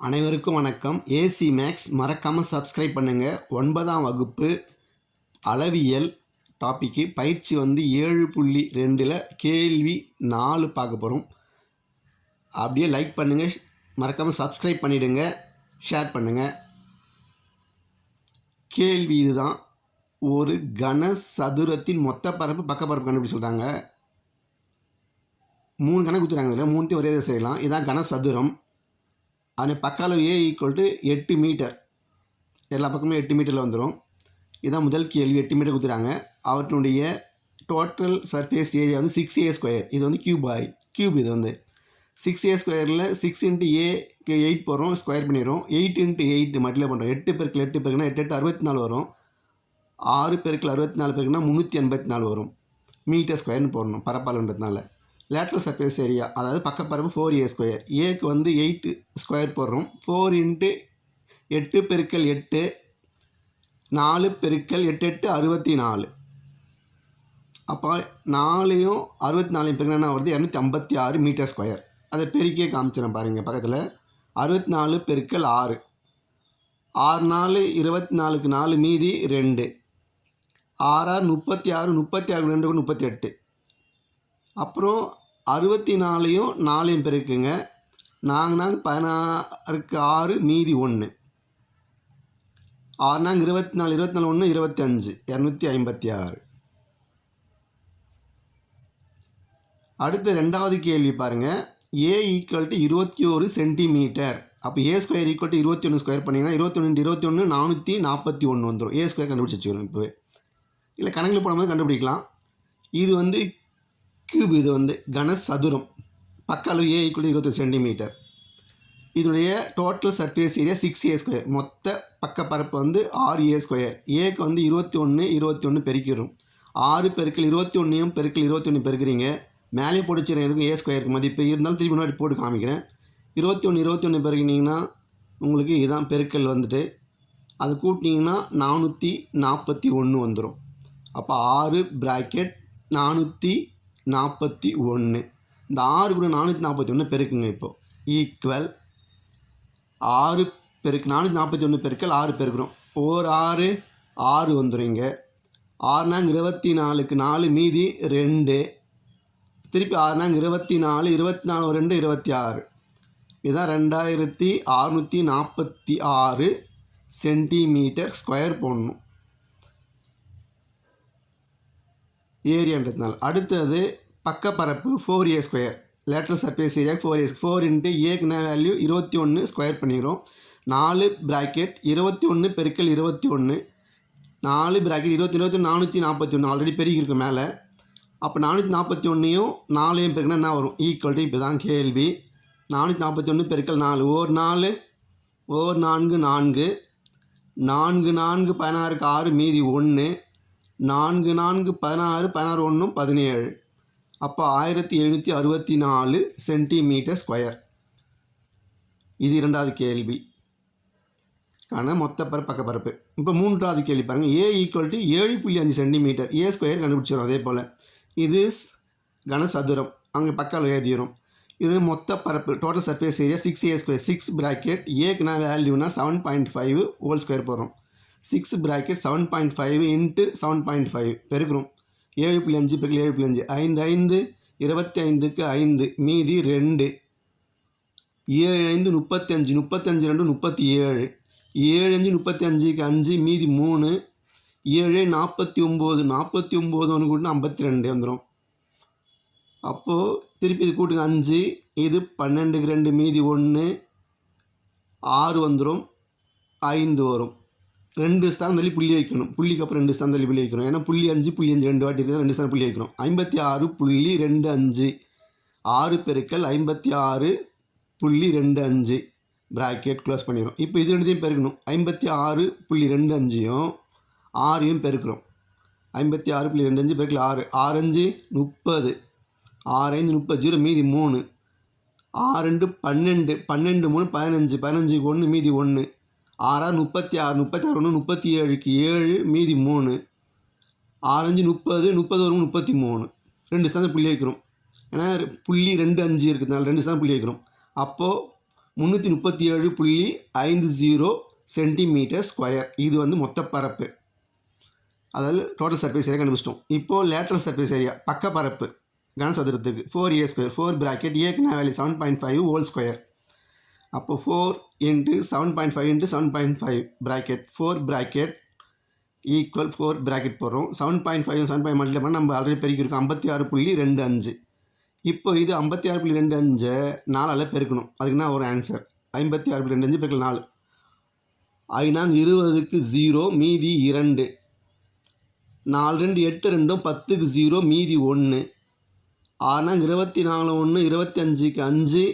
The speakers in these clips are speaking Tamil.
அனைவருக்கும் வணக்கம். ஏசி மேக்ஸ் மறக்காமல் சப்ஸ்கிரைப் பண்ணுங்கள் ஒன்பதாம் வகுப்பு அளவியல் டாப்பிக்கு பயிற்சி வந்து ஏழு புள்ளி ரெண்டில் கேள்வி நாலு பார்க்க போகிறோம் அப்படியே லைக் பண்ணுங்கள் மறக்காமல் சப்ஸ்கிரைப் பண்ணிவிடுங்க ஷேர் பண்ணுங்கள் கேள்வி இதுதான். ஒரு கன சதுரத்தின் மொத்த பரப்பு பக்கப்பரப்பு கண்டுபிடி சொல்கிறாங்க மூணு கணக்கு குத்துறாங்க இதில். மூணுத்தையும் ஒரே இதை செய்யலாம். இதுதான் கன சதுரம். அதே பக்களவு ஏ ஈக்குவல் டு எட்டு மீட்டர் எல்லா பக்கமும் எட்டு மீட்டரில் வந்துடும் இதுதான் முதல் கேள்வி. எட்டு மீட்டர் கொடுத்துறாங்க அவற்றினுடைய டோட்டல் சர்ஃபேஸ் ஏரியா வந்து சிக்ஸ் ஏ ஸ்கொயர் இது வந்து கியூப் ஆய் கியூப் இது வந்து. சிக்ஸ் ஏ ஸ்கொயரில் சிக்ஸ் இன்ட்டு ஏக்கு எயிட் போகிறோம் ஸ்கொயர் பண்ணிடுறோம். எயிட் இன்ட்டு எயிட் மட்டில் பண்ணுறோம் எட்டு பெருக்கில் எட்டு பெருக்குனா எட்டு எட்டு அறுபத்தி நாலு வரும். ஆறு பெருக்கில் அறுபத்தி நாலு பெருக்குனா முந்நூற்றி எண்பத்தி நாலு வரும். மீட்டர் ஸ்கொயர்னு போடணும். பரப்பாளன்றதுனால லேட்ரல் சர்ஃபேஸ் ஏரியா அதாவது பக்கப்பரப்பு ஃபோர் ஏ ஸ்கொயர் ஏக்கு வந்து எயிட்டு ஸ்கொயர் போடுறோம். ஃபோர் இன்ட்டு எட்டு பெருக்கல் எட்டு நாலு பெருக்கல் எட்டு எட்டு அறுபத்தி நாலு. அப்போ நாலையும் அறுபத்தி நாலையும் பெருக்கினா என்ன வருது? இரநூத்தி ஐம்பத்தி ஆறு மீட்டர் ஸ்கொயர் அதை பெருக்கியே காமிச்சிடும் பாருங்கள் பக்கத்தில். அறுபத்தி நாலு பெருக்கல் ஆறு. ஆறு நாலு இருபத்தி நாலுக்கு நாலு மீதி ரெண்டு. ஆறாறு முப்பத்தி ஆறு முப்பத்தி ஆறு ரெண்டு முப்பத்தி எட்டு. அப்புறம் அறுபத்தி நாலையும் நாலையும் பெருக்குங்க. நாங்கள் நாங்கள் பதினாறுக்கு ஆறு மீதி ஒன்று ஆறு நாங்கள் இருபத்தி நாலு இருபத்தி நாலு ஒன்று இருபத்தி அஞ்சு இரநூத்தி ஐம்பத்தி ஆறு. அடுத்த ரெண்டாவது கேள்வி பாருங்கள் ஏ ஈக்குவல் டு இருபத்தி ஒரு சென்டிமீட்டர் அப்போ ஏ ஸ்கொயர் ஈக்குவல் டு இருபத்தி ஒன்று ஸ்கொயர் பண்ணிங்கன்னா இருபத்தி ஒன்று இருபத்தி ஒன்று நானூற்றி நாற்பத்தி ஒன்று வந்துடும் ஏ ஸ்கொயர் கண்டுபிடிச்சி வச்சுக்கிறோம் இப்போவே. இல்லை கணக்கில் போடும்போது கண்டுபிடிக்கலாம். இது வந்து கியூப் இது வந்து கனசதுரம் பக்க அளவு ஏ ஈக்குவல் இருபத்தி சென்டிமீட்டர் இதனுடைய total surface area six A square மொத்த பக்க பரப்பு வந்து ஆறு ஏ ஸ்கொயர் ஏக்கு வந்து இருபத்தி ஒன்று இருபத்தி ஒன்று பெருக்கிறோம் ஆறு பெருக்கள் இருபத்தி ஒன்றையும் பெருக்கள் இருபத்தி ஒன்று பெருக்கிறீங்க. மேலே பிடிச்சிருக்கும் இருக்கும் ஏ ஸ்கொயருக்கு மதிப்பு இருந்தாலும் திருப்பி முன்னாடி போட்டு காமிக்கிறேன். இருபத்தி ஒன்று இருபத்தி ஒன்று பெருக்கினீங்கன்னா உங்களுக்கு இதுதான் பெருக்கல் வந்துட்டு. அது கூட்டினீங்கன்னா நானூற்றி நாற்பத்தி ஒன்று வந்துடும் அப்போ ஆறு ப்ராக்கெட் நானூற்றி நாற்பத்தி ஒன்று. இந்த ஆறு கூட நானூற்றி நாற்பத்தி ஒன்று பெருக்குங்க இப்போது ஈக்குவல் ஆறு பெருக்கு நானூற்றி நாற்பத்தி ஒன்று பெருக்கல் ஆறு பெருக்கிறோம். ஒரு ஆறு ஆறு வந்துடுங்க ஆறுனாங்க இருபத்தி நாலுக்கு நாலு மீதி ரெண்டு. திருப்பி ஆறுனாங்க இருபத்தி நாலு இருபத்தி நாலு ரெண்டு இருபத்தி ஆறு. இதுதான் ரெண்டாயிரத்தி அறுநூற்றி நாற்பத்தி ஆறு சென்டிமீட்டர் ஸ்கொயர் போடணும். ஏரியான்றதுனால அடுத்தது பக்கப்பரப்பு four A square lateral surface area four A four into ஏக்குன value இருபத்தி ஒன்று ஸ்கொயர் பண்ணிடுறோம் நாலு ப்ராக்கெட் இருபத்தி ஒன்று பெருக்கல் இருபத்தி ஒன்று நாலு ப்ராக்கெட் இருபத்தி இருபத்தி நானூற்றி நாற்பத்தி ஒன்று ஆல்ரெடி பெருகிருக்கு மேலே. அப்போ நானூற்றி நாற்பத்தி ஒன்றையும் நாலையும் பெருக்கினா என்ன வரும்? ஈக்குவல்டு இப்போ தான் கேள்வி. நானூற்றி நாற்பத்தி ஒன்று பெருக்கல் நாலு. ஓர் நாலு ஓர் நான்கு நான்கு. நான்கு நான்கு பதினாறுக்கு ஆறு மீதி ஒன்று நான்கு நான்கு பதினாறு பதினாறு ஒன்றும் பதினேழு. அப்போ ஆயிரத்தி எழுநூற்றி அறுபத்தி நாலு சென்டிமீட்டர் ஸ்கொயர். இது இரண்டாவது கேள்வி. காண மொத்த பரப்பு பக்க பரப்பு. இப்போ மூன்றாவது கேள்வி பாருங்கள் ஏ ஈக்குவல் டு ஏழு புள்ளி அஞ்சு சென்டிமீட்டர். ஏ ஸ்கொயர் கண்டுபிடிச்சிடும் அதே போல். இது கனசதுரம். அங்கே பக்கால் எழுதிடும் இது மொத்த பரப்பு total surface area six A square six bracket ஏக்குனா வேல்யூனா seven point five whole square போடுறோம் six bracket seven point five into seven point five பெருக்கிறோம் ஏழு புள்ளி அஞ்சு பெருக்கல் ஏழு புள்ளி அஞ்சு. ஐந்து ஐந்து இருபத்தி ஐந்துக்கு ஐந்து மீதி ரெண்டு. ஏழு ஐந்து முப்பத்தி அஞ்சு முப்பத்தஞ்சு ரெண்டு முப்பத்தி ஏழு. ஏழு அஞ்சு முப்பத்தி அஞ்சுக்கு அஞ்சு மீதி மூணு. ஏழு நாற்பத்தி ஒம்பது நாற்பத்தி ஒம்பது ஒன்று கூட்டினா ஐம்பத்தி ரெண்டு வந்துடும் அப்போது திருப்பி இது கூட்டுங்க. அஞ்சு இது பன்னெண்டுக்கு ரெண்டு மீதி ஒன்று. ஆறு வந்துடும் ஐந்து வரும். ரெண்டு ஸ்தானம் தள்ளி புள்ளி வைக்கணும். புள்ளிக்கு அப்புறம் ரெண்டு ஸ்தானம் தள்ளி புள்ளி வைக்கணும். ஏன்னா புள்ளி அஞ்சு புள்ளி அஞ்சு ரெண்டு வாட்டி ரெண்டு ஸ்தானம் புள்ளி வைக்கணும். ஐம்பத்தி ஆறு புள்ளி ரெண்டு அஞ்சு. ஆறு பெருக்கல் ஐம்பத்தி ஆறு புள்ளி ரெண்டு அஞ்சு. ப்ராக்கெட் க்ளோஸ் பண்ணிடும் இப்போ இது ரெண்டுத்தையும் பெருக்கணும். ஐம்பத்தி ஆறு புள்ளி ரெண்டு அஞ்சையும் ஆறையும் பெருக்கிறோம். ஐம்பத்தி ஆறு புள்ளி ரெண்டு அஞ்சு பெருக்கல் ஆறு. ஆறஞ்சு முப்பது. ஆறைந்து முப்பது ஜீரோ மீதி மூணு. ஆறு ரெண்டு பன்னெண்டு. பன்னெண்டு மூணு பதினஞ்சு. பதினஞ்சுக்கு ஒன்று மீதி ஒன்று. ஆறா முப்பத்தி ஆறு முப்பத்தி ஆறு ஒன்று முப்பத்தி ஏழுக்கு ஏழு மீதி மூணு. ஆறஞ்சு முப்பது முப்பது ஒரு முப்பத்தி மூணு. ரெண்டு சதம் புள்ளி வைக்கிறோம். ஏன்னா புள்ளி ரெண்டு அஞ்சு இருக்கிறதுனால ரெண்டு சதம் புள்ளி வைக்கிறோம். அப்போது முந்நூற்றி முப்பத்தி ஏழு புள்ளி ஐந்து ஜீரோ சென்டிமீட்டர் ஸ்கொயர். இது வந்து மொத்த பரப்பு. அதாவது டோட்டல் சர்ஃபேஸ் ஏரியா கண்டுபிடிச்சிட்டோம். இப்போது லேட்ரல் சர்ஃபேஸ் ஏரியா பக்க பரப்பு. கனசதுரத்துக்கு four A square four bracket ஏக்கு value seven point five whole square அப்போ four into seven point five into seven point five bracket four bracket equal four bracket போடுறோம். Seven point five seven point multiply பண்ணால் நம்ம ஆல்ரெடி பெருக்கிருக்கோம் ஐம்பத்தி ஆறு புள்ளி ரெண்டு அஞ்சு. இப்போ இது ஐம்பத்தி ஆறு புள்ளி ரெண்டு அஞ்சை நாலால் பெருக்கணும். அதுக்கு தான் ஒரு ஆன்சர் ஐம்பத்தி ஆறு புள்ளி ரெண்டு அஞ்சு பெருக்கல் நாலு. ஆகினா இருபதுக்கு ஜீரோ மீதி இரண்டு. நாலு ரெண்டு எட்டு ரெண்டும் பத்துக்கு ஜீரோ மீதி ஒன்று ஆனால் இருபத்தி நாலு ஒன்று இருபத்தி அஞ்சுக்கு அஞ்சு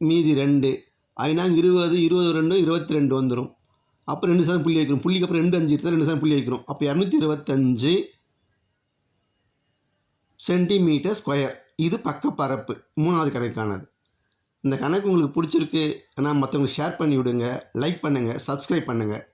மீதி ரெண்டு. ஐநாங்க இருபது இருபது ரெண்டும் இருபத்தி ரெண்டு வந்துடும் அப்போ ரெண்டு சதம் புள்ளி வைக்கிறோம் புள்ளிக்கு அப்புறம் ரெண்டு அஞ்சு இருந்தால் ரெண்டு சதம் புள்ளி வைக்கிறோம் அப்போ இரநூத்தி இருபத்தஞ்சு சென்டிமீட்டர் ஸ்கொயர் இது பக்கப்பரப்பு மூணாவது கணக்கானது. இந்த கணக்கு உங்களுக்கு பிடிச்சிருக்கு. ஆனால் மற்றவங்களுக்கு ஷேர் பண்ணி விடுங்க லைக் பண்ணுங்கள் சப்ஸ்கிரைப் பண்ணுங்கள்